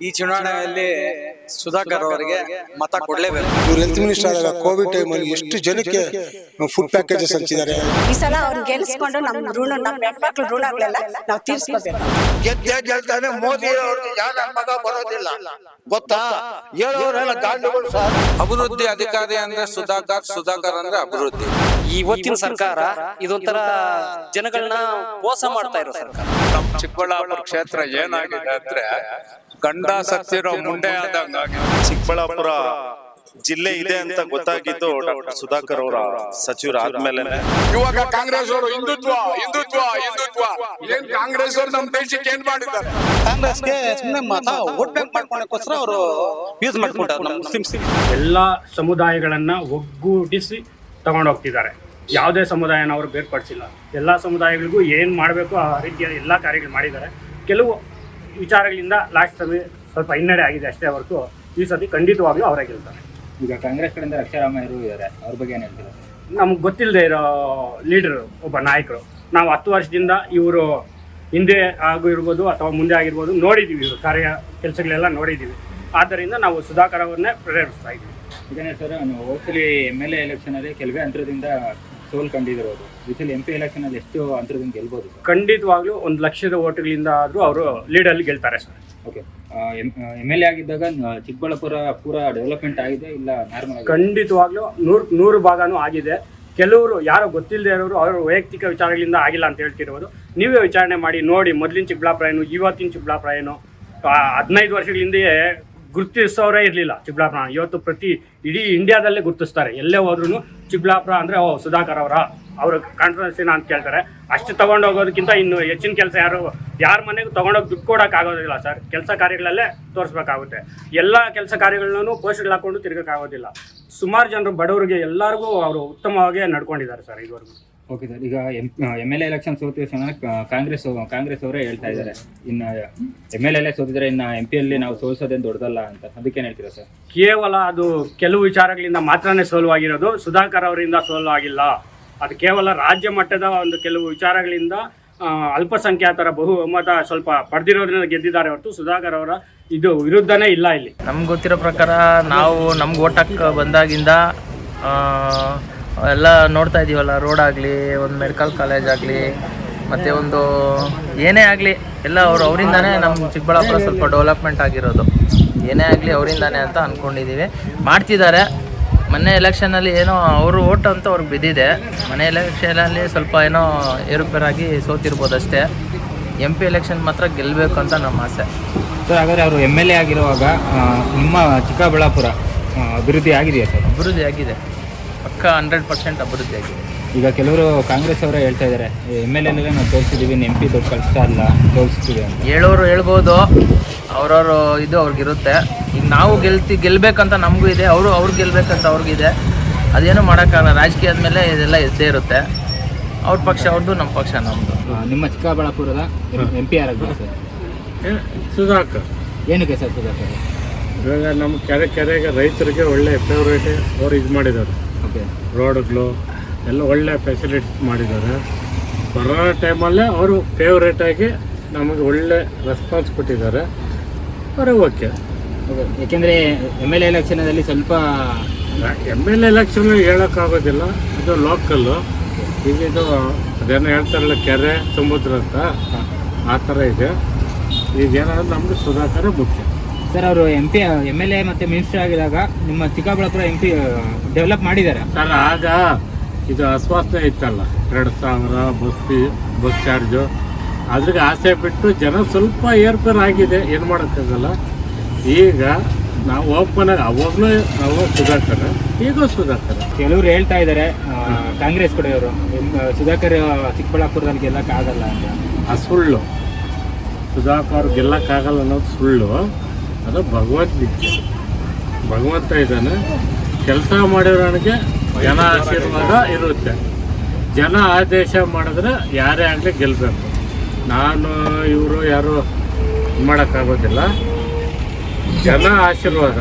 ಈ ಚುನಾವಣೆಯಲ್ಲಿ ಸುಧಾಕರ್ ಅವರಿಗೆ ಮತ ಕೊಡಲೇಬೇಕು. ಇವ್ರು ಹೆಲ್ತ್ ಮಿನಿಸ್ಟರ್ ಆದಾಗ ಕೋವಿಡ್ ಟೈಮಲ್ಲಿ ಎಷ್ಟು ಜನಕ್ಕೆ ಫುಡ್ ಪ್ಯಾಕೇಜಸ್ ಹಂಚಿದ್ದಾರೆ? ಈ ಸಲ ಅವ್ರು ಗೆಲ್ಸ್ಕೊಂಡು ನಮ್ಮ ಋಣ ನಮ್ಮ ಹೆಣ್ಮಕ್ಳು ಋಣಗಳೆಲ್ಲ ನಾವು ತೀರಿಸ್ಕೋಬೇಕು. ಗೆದ್ದೆ ಗೆಲ್ತಾನೆ ಮೋದಿ ಅವ್ರಿಗೆ ಯಾರ ಮಗ ಬರೋದಿಲ್ಲ. ಗೊತ್ತಾ? ಹೇಳೋರೆಲ್ಲ ಗಾಂಡುಗಳು ಸರ್ ಅಭಿವೃದ್ಧಿ ಅಧಿಕಾರಿ ಅಂದ್ರೆ ಸುಧಾಕರ್ ಸುಧಾಕರ್ ಅಂದ್ರೆ ಅಭಿವೃದ್ಧಿ. ಇವತ್ತಿನ ಸರ್ಕಾರ ಇದೊಂಥರ ಜನಗಳನ್ನ ಮೋಸ ಮಾಡ್ತಾ ಇರೋ ಸರ್ಕಾರ. ನಮ್ಮ ಚಿಕ್ಕಬಳ್ಳಾಪುರ ಕ್ಷೇತ್ರ ಏನಾಗಿದೆ ಅಂದ್ರೆ ಗಂಡ ಸತ್ತಿರೋ ಮುಂಡೆ ಆದಂಗ ಚಿಕ್ಕಬಳ್ಳಾಪುರ ಜಿಲ್ಲೆ ಇದೆ ಅಂತ ಗೊತ್ತಾಗಿದ್ದು ಡಾಕ್ಟರ್ ಸುಧಾಕರ್ ಅವರ ಸಚಿವರು ಆದ್ಮೇಲೆ. ಇವಾಗ ಕಾಂಗ್ರೆಸ್ ಅವರು ಹಿಂದುತ್ವ ಹಿಂದುತ್ವ ಹಿಂದುತ್ವ. ಏನ್ ಕಾಂಗ್ರೆಸ್ ಅವರು ನಮ್ಮ ದೇಶಕ್ಕೆ ಏನ್ ಮಾಡಿದ್ದಾರೆ? ಕಾಂಗ್ರೆಸ್ಗೆ ಸುಮ್ಮನೆ ಮತ ವೋಟ್ ಬ್ಯಾಂಕ್ ಮಾಡ್ಕೊಳಕ್ಕೋಸ್ಕರ ಅವರು ಯೂಸ್ ಮಾಡ್ಕೊಂಡಾರೆ ನಮ್ಮ ಮುಸ್ಲಿಮ್ಸ್ ಎಲ್ಲ ಸಮುದಾಯಗಳನ್ನ ಒಗ್ಗೂಡಿಸಿ ತಗೊಂಡೋಗ್ತಿದ್ದಾರೆ ಯಾವುದೇ ಸಮುದಾಯನ ಅವರು ಬೇರ್ಪಡಿಸಿಲ್ಲ. ಎಲ್ಲ ಸಮುದಾಯಗಳಿಗೂ ಏನು ಮಾಡಬೇಕು ಆ ರೀತಿಯ ಎಲ್ಲ ಕಾರ್ಯಗಳು ಮಾಡಿದ್ದಾರೆ. ಕೆಲವು ವಿಚಾರಗಳಿಂದ ಲಾಸ್ಟ್ ಸಮಯ ಸ್ವಲ್ಪ ಹಿನ್ನಡೆ ಆಗಿದೆ ಅಷ್ಟೇ ಹೊರತು ಈ ಸತಿ ಖಂಡಿತವಾಗ್ಲೂ ಅವರೇ ಗೆಲ್ತಾರೆ ಈಗ ಕಾಂಗ್ರೆಸ್ ಕಡೆಯಿಂದ ರಕ್ಷಾರಾಮಯ್ಯರು ಇದ್ದಾರೆ ಅವ್ರ ಬಗ್ಗೆ ಏನು ಹೇಳ್ತೀರಾ? ನಮ್ಗೆ ಗೊತ್ತಿಲ್ಲದೆ ಇರೋ ಲೀಡರ್ ಒಬ್ಬ ನಾಯಕರು. ನಾವು ಹತ್ತು ವರ್ಷದಿಂದ ಇವರು ಹಿಂದೆ ಆಗು ಇರ್ಬೋದು ಅಥವಾ ಮುಂದೆ ಆಗಿರ್ಬೋದು ನೋಡಿದ್ದೀವಿ ಇವರು ಕಾರ್ಯ ಕೆಲಸಗಳೆಲ್ಲ ನೋಡಿದ್ದೀವಿ ಆದ್ದರಿಂದ ನಾವು ಸುಧಾಕರ್ ಅವ್ರನ್ನೇ ಪ್ರೇರೇಪಿಸ್ತಾ ಇದ್ದೀವಿ. ಇದನ್ನೇ ಸರ್ ನೀವು ಹೋದ್ಸಲಿ ಎಂ ಎಲ್ ಎ ಎಲೆಕ್ಷನಲ್ಲಿ ಕೆಲವೇ ಅಂತರದಿಂದ ಸೋಲ್ ಕಂಡಿದಿರೋದು. ಈ ಸಲ ಎಂ ಪಿ ಎಲೆಕ್ಷನಲ್ಲಿ ಎಷ್ಟು ಅಂತರದಿಂದ ಗೆಲ್ಬೋದು ಖಂಡಿತವಾಗ್ಲೂ ಒಂದು ಲಕ್ಷದ ಓಟ್ಗಳಿಂದ ಆದರೂ ಅವರು ಲೀಡಲ್ಲಿ ಗೆಲ್ತಾರೆ sir. Okay M L A ಆಗಿದ್ದಾಗ ಚಿಕ್ಕಬಳ್ಳಾಪುರ ಪೂರ ಡೆವಲಪ್ಮೆಂಟ್ ಆಗಿದೆ ಇಲ್ಲ ನಾರ್ಮಲ್ ಆಗಿದೆ? ಖಂಡಿತವಾಗ್ಲೂ ನೂರು ನೂರು ಭಾಗನೂ ಆಗಿದೆ. ಕೆಲವರು ಯಾರೋ ಗೊತ್ತಿಲ್ಲದೆ ಇರೋರು ಅವರ ವೈಯಕ್ತಿಕ ವಿಚಾರಗಳಿಂದ ಆಗಿಲ್ಲ ಅಂತ ಹೇಳ್ತಿರೋದು ನೀವೇ ವಿಚಾರಣೆ ಮಾಡಿ ನೋಡಿ ಮೊದಲಿನ ಚಿಕ್ಕಬಳ್ಳಾಪುರ ಏನು ಇವತ್ತಿನ ಚಿಕ್ಕಬಳ್ಳಾಪುರ ಏನು? ಆ, ಹದಿನೈದು ವರ್ಷಗಳ ಹಿಂದೆಯೇ ಗುರುತಿಸೋರೇ ಇರಲಿಲ್ಲ ಚಿಕ್ಕಬಳ್ಳಾಪುರ. ಇವತ್ತು ಪ್ರತಿ ಇಡೀ ಇಂಡಿಯಾದಲ್ಲೇ ಗುರುತಿಸ್ತಾರೆ. ಎಲ್ಲೇ ಹೋದ್ರೂ ಚಿಕ್ಕಬಳ್ಳಾಪುರ ಅಂದರೆ, ಓ, ಸುಧಾಕರ್ ಅವರ, ಅವ್ರ ಕಾಂಟ್ರವರ್ಸಿನ ಅಂತ ಕೇಳ್ತಾರೆ. ಅಷ್ಟು ತಗೊಂಡೋಗೋದಕ್ಕಿಂತ ಇನ್ನು ಹೆಚ್ಚಿನ ಕೆಲಸ ಯಾರು, ಯಾರ ಮನೆಗೂ ತಗೊಂಡೋಗಿ ದುಡ್ಡು ಕೊಡೋಕ್ಕಾಗೋದಿಲ್ಲ ಸರ್. ಕೆಲಸ ಕಾರ್ಯಗಳಲ್ಲೇ ತೋರಿಸ್ಬೇಕಾಗುತ್ತೆ. ಎಲ್ಲ ಕೆಲಸ ಕಾರ್ಯಗಳನ್ನೂ ಪೋಸ್ಟ್ಗಳು ಹಾಕೊಂಡು ತಿರ್ಗೋಕ್ಕಾಗೋದಿಲ್ಲ ಸುಮಾರು ಜನರು ಬಡವರಿಗೆ ಎಲ್ಲರಿಗೂ ಅವರು ಉತ್ತಮವಾಗಿ ನಡ್ಕೊಂಡಿದ್ದಾರೆ ಸರ್ ಇದುವರೆಗೂ. ಓಕೆ ಸರ್ ಈಗ M M L A election ಸೋತಿದ ಸಮಯ ಕಾಂಗ್ರೆಸ್ ಕಾಂಗ್ರೆಸ್ ಅವರೇ ಹೇಳ್ತಾ ಇದ್ದಾರೆ. ಇನ್ನು ಎಂ ಎಲ್ ಎ ಸೋತಿದ್ರೆ ಇನ್ನು ಎಂ ಪಿಯಲ್ಲಿ ನಾವು ಸೋಲ್ಸೋದೇನು ದೊಡ್ಡದಲ್ಲ ಅಂತ ಅದಕ್ಕೇನು ಹೇಳ್ತೀರಾ ಸರ್ ಕೇವಲ ಅದು ಕೆಲವು ವಿಚಾರಗಳಿಂದ ಮಾತ್ರನೇ ಸೋಲುವಾಗಿರೋದು ಸುಧಾಕರ್ ಅವರಿಂದ ಸೋಲುವಾಗಿಲ್ಲ. ಅದು ಕೇವಲ ರಾಜ್ಯ ಮಟ್ಟದ ಒಂದು ಕೆಲವು ವಿಚಾರಗಳಿಂದ ಅಲ್ಪಸಂಖ್ಯಾತರ ಬಹುಮತ ಸ್ವಲ್ಪ ಪಡೆದಿರೋದ್ರಿಂದ ಗೆದ್ದಿದ್ದಾರೆ ಹೊರತು ಸುಧಾಕರ್ ಅವರ ಇದು ವಿರುದ್ಧನೇ ಇಲ್ಲ ಇಲ್ಲಿ. ನಮ್ಗೆ ಗೊತ್ತಿರೋ ಪ್ರಕಾರ ನಾವು ನಮ್ಗೆ ಓಟಕ್ಕೆ ಹಾಕ ಬಂದಾಗಿಂದ ಎಲ್ಲ ನೋಡ್ತಾ ಇದೀವಲ್ಲ ರೋಡ್ ಆಗಲಿ ಒಂದು ಮೆಡಿಕಲ್ ಕಾಲೇಜ್ ಆಗಲಿ ಮತ್ತು ಒಂದು ಏನೇ ಆಗಲಿ ಎಲ್ಲ ಅವ್ರು ಅವರಿಂದಾನೇ ನಮ್ಮ ಚಿಕ್ಕಬಳ್ಳಾಪುರ ಸ್ವಲ್ಪ ಡೆವಲಪ್ಮೆಂಟ್ ಆಗಿರೋದು. ಏನೇ ಆಗಲಿ ಅವರಿಂದಾನೇ ಅಂತ ಅಂದ್ಕೊಂಡಿದ್ದೀವಿ ಮಾಡ್ತಿದ್ದಾರೆ. ಮೊನ್ನೆ ಎಲೆಕ್ಷನಲ್ಲಿ ಏನೋ ಅವರು ಓಟ್ ಅಂತ ಅವ್ರಿಗೆ ಬಿದ್ದಿದೆ. ಮನೆ ಎಲೆಕ್ಷನಲ್ಲಿ ಸ್ವಲ್ಪ ಏನೋ ಏರುಪೇರಾಗಿ ಸೋತಿರ್ಬೋದು ಅಷ್ಟೇ. ಎಂ ಪಿ ಎಲೆಕ್ಷನ್ ಮಾತ್ರ ಗೆಲ್ಲಬೇಕು ಅಂತ ನಮ್ಮ ಆಸೆ. ಸರ್ ಹಾಗಾದ್ರೆ ಅವರು ಎಂ ಎಲ್ ಎ ಆಗಿರುವಾಗ ನಿಮ್ಮ ಚಿಕ್ಕಬಳ್ಳಾಪುರ ಅಭಿವೃದ್ಧಿ ಆಗಿದೆಯಾ ಸರ್ ಅಭಿವೃದ್ಧಿ ಆಗಿದೆ. ಪಕ್ಕ ಹಂಡ್ರೆಡ್ ಪರ್ಸೆಂಟ್ ಅಭಿವೃದ್ಧಿ ಆಗಿದೆ. ಈಗ ಕೆಲವರು ಕಾಂಗ್ರೆಸ್ ಅವರೇ ಹೇಳ್ತಾ ಇದ್ದಾರೆ ಎಂ ಎಲ್ ಎನಲ್ಲೇ ನಾವು ತೋರಿಸಿದ್ದೀವಿ ಎಂ ಪಿ ದೊಡ್ಡ ಕಳಿಸ್ತಾ ಅಲ್ಲ ತೋರಿಸ್ತೀವಿ ಅಂತ. ಹೇಳೋರು ಹೇಳ್ಬೋದು ಅವ್ರವ್ರ ಇದು ಅವ್ರಿಗಿರುತ್ತೆ ಈಗ ನಾವು ಗೆಲ್ತಿ ಗೆಲ್ಬೇಕಂತ ನಮಗೂ ಇದೆ ಅವರು ಅವ್ರು ಗೆಲ್ಬೇಕಂತ ಅವ್ರಿಗಿದೆ ಅದೇನು ಮಾಡೋಕ್ಕಾಗಲ್ಲ ರಾಜಕೀಯ ಆದಮೇಲೆ ಇದೆಲ್ಲ ಇದ್ದೇ ಇರುತ್ತೆ. ಅವ್ರ ಪಕ್ಷ ಅವ್ರದ್ದು ನಮ್ಮ ಪಕ್ಷ ನಮ್ಮದು ನಿಮ್ಮ ಚಿಕ್ಕಬಳ್ಳಾಪುರದ ಎಂ ಪಿ ಯಾರಾಗ್ಬೋದು ಸರ್? ಸುಧಾಕರ್. ಏನಕ್ಕೆ ಸರ್ ಸುಧಾಕರ್? ಇವಾಗ ನಮ್ಮ ಕೆರೆ ಕೆರೆಗೆ ರೈತರಿಗೆ ಒಳ್ಳೆ ಫೇವ್ರೇಟ್ ಅವ್ರು ಇದು ಮಾಡಿದ್ದಾರೆ. ಓಕೆ. ರೋಡ್ಗಳು ಎಲ್ಲ ಒಳ್ಳೆ ಫೆಸಿಲಿಟೀಸ್ ಮಾಡಿದ್ದಾರೆ. ಕೊರೋನಾ ಟೈಮಲ್ಲೇ ಅವರು ಫೇವ್ರೇಟಾಗಿ ನಮಗೆ ಒಳ್ಳೆ ರೆಸ್ಪಾನ್ಸ್ ಕೊಟ್ಟಿದ್ದಾರೆ. ಅವರೇ ಓಕೆ ಏಕೆಂದರೆ ಎಂ ಎಲ್ ಎ ಎಲೆಕ್ಷನಲ್ಲಿ ಸ್ವಲ್ಪ ಎಂ ಎಲ್ ಎಲೆಕ್ಷನ್ ಹೇಳೋಕ್ಕಾಗೋದಿಲ್ಲ ಇದು ಲೋಕಲ್ಲು ಈಗ ಇದು ಅದೇನೋ ಹೇಳ್ತಾರಲ್ಲ ಕೆರೆ ಸಮುದ್ರ ಅಂತ. ಆ ಥರ ಇದೆ. ಈಗ ಏನಾದ್ರು ನಮಗೆ ಸುಧಾಕರ ಮುಖ್ಯ. ಸರ್ ಅವರು M P M L A ಮತ್ತೆ ಮಿನಿಸ್ಟರ್ ಆಗಿದಾಗ ನಿಮ್ಮ ಚಿಕ್ಕಬಳ್ಳಾಪುರ ಎಂ ಪಿ ಡೆವಲಪ್ ಮಾಡಿದ್ದಾರೆ. ಸರ್ ಆಗ ಇದು ಅಸ್ವಾಸ್ಥ್ಯ ಇತ್ತಲ್ಲ? ಎರಡು ಸಾವಿರ ಬಸ್ ಫೀ ಬಸ್ ಚಾರ್ಜು. ಅದ್ರಿಗೆ ಆಸೆ ಬಿಟ್ಟು ಜನ ಸ್ವಲ್ಪ ಏರ್ಪೇರ್ ಆಗಿದೆ. ಏನು ಮಾಡೋಕ್ಕಾಗಲ್ಲ ಈಗ ನಾವು ಓಪನ್ ಆಗಿ ಅವಾಗಲೂ ನಾವು ಸುಧಾಕರ್ ಈಗ ಸುಧಾಕರ್. ಕೆಲವರು ಹೇಳ್ತಾ ಇದ್ದಾರೆ ಕಾಂಗ್ರೆಸ್ ಕಡೆಯವರು. ಸುಧಾಕರ್ ಚಿಕ್ಕಬಳ್ಳಾಪುರದಲ್ಲಿ ಗೆಲ್ಲಕ್ಕಾಗಲ್ಲ ಅಂತ. ಆ ಸುಳ್ಳು. ಸುಧಾಕರ್ ಗೆಲ್ಲಕ್ಕಾಗಲ್ಲ ಅನ್ನೋದು ಸುಳ್ಳು. ಅದು ಭಗವದ್ಗೀತೆ ಭಗವಂತ ಇದ್ದಾನೆ. ಕೆಲಸ ಮಾಡಿರೋನಿಗೆ ಜನ ಆಶೀರ್ವಾದ ಇರುತ್ತೆ. ಜನ ಆದೇಶ ಮಾಡಿದ್ರೆ ಯಾರೇ ಆಗಲಿ ಗೆಲ್ಲಬೇಕು ನಾನು, ಇವರು ಯಾರು ಮಾಡೋಕ್ಕಾಗೋದಿಲ್ಲ. ಜನ ಆಶೀರ್ವಾದ.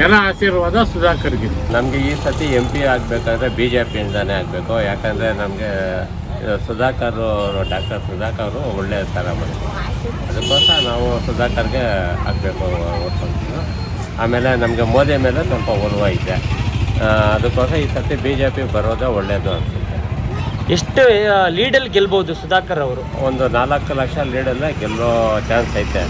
ಜನ ಆಶೀರ್ವಾದ ಸುಧಾಕರ್ಗೆ. ನಮಗೆ ಈ ಸತಿ ಎಂ ಪಿ ಆಗಬೇಕಾದ್ರೆ ಬಿ ಜೆ ಪಿಯಿಂದಾನೇ ಆಗಬೇಕು. ಯಾಕಂದರೆ ನಮಗೆ ಸುಧಾಕರ್ ಡಾಕ್ಟರ್ ಸುಧಾಕರ್ ಅವರು ಒಳ್ಳೆಯ ಥರ ಮಾಡಿದ್ರು. ಅದಕ್ಕೋಸ್ಕರ ನಾವು ಸುಧಾಕರ್ಗೆ ಹಾಕಬೇಕು ಓದ್ಕೊಂತೀವಿ ಆಮೇಲೆ ನಮಗೆ ಮೋದಿ ಮೇಲೆ ಸ್ವಲ್ಪ ಒಲವು ಇದೆ ಅದಕ್ಕೋಸ್ಕರ ಈ ಸರ್ತಿ ಬಿ ಜೆ ಪಿ ಬರೋದೇ ಒಳ್ಳೆಯದು ಅನಿಸುತ್ತೆ. ಎಷ್ಟು ಲೀಡಲ್ಲಿ ಗೆಲ್ಬೋದು ಸುಧಾಕರ್ ಅವರು? ಒಂದು ನಾಲ್ಕು ಲಕ್ಷ ಲೀಡಲ್ಲೇ ಗೆಲ್ಲೋ ಚಾನ್ಸ್ ಐತೆ.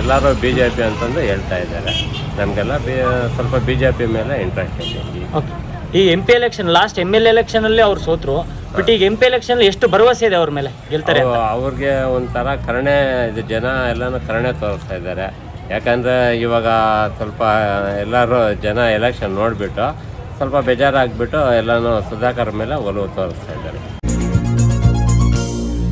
ಎಲ್ಲರೂ ಬಿ ಜೆ ಪಿ ಅಂತಂದು ಹೇಳ್ತಾ ಇದ್ದಾರೆ. ನಮಗೆಲ್ಲ ಬಿ ಸ್ವಲ್ಪ ಬಿ ಜೆ ಪಿ ಮೇಲೆ ಇಂಟ್ರೆಸ್ಟ್ ಐತೆ. ಈ ಓಕೆ ಈ M P election last M L ಎಲೆಕ್ಷನಲ್ಲಿ ಅವ್ರು ಸೋತ್ರು. ಬಟ್ ಈಗ ಎಂ ಪಿ ಎಲೆಕ್ಷನ್ ಎಷ್ಟು ಭರವಸೆ ಇದೆ ಅವ್ರ ಮೇಲೆ? ಗೆಲ್ತಾರೆ ಅವ್ರಿಗೆ ಒಂಥರ ಕರುಣೆ ಇದು. ಜನ ಎಲ್ಲನೂ ಕರುಣೆ ತೋರಿಸ್ತಾ ಇದ್ದಾರೆ. ಯಾಕಂದರೆ ಇವಾಗ ಸ್ವಲ್ಪ ಎಲ್ಲರೂ ಜನ ಎಲೆಕ್ಷನ್ ನೋಡಿಬಿಟ್ಟು ಸ್ವಲ್ಪ ಬೇಜಾರಾಗ್ಬಿಟ್ಟು ಎಲ್ಲನೂ ಸುಧಾಕರ್ ಮೇಲೆ ಒಲವು ತೋರಿಸ್ತಾ ಇದ್ದಾರೆ.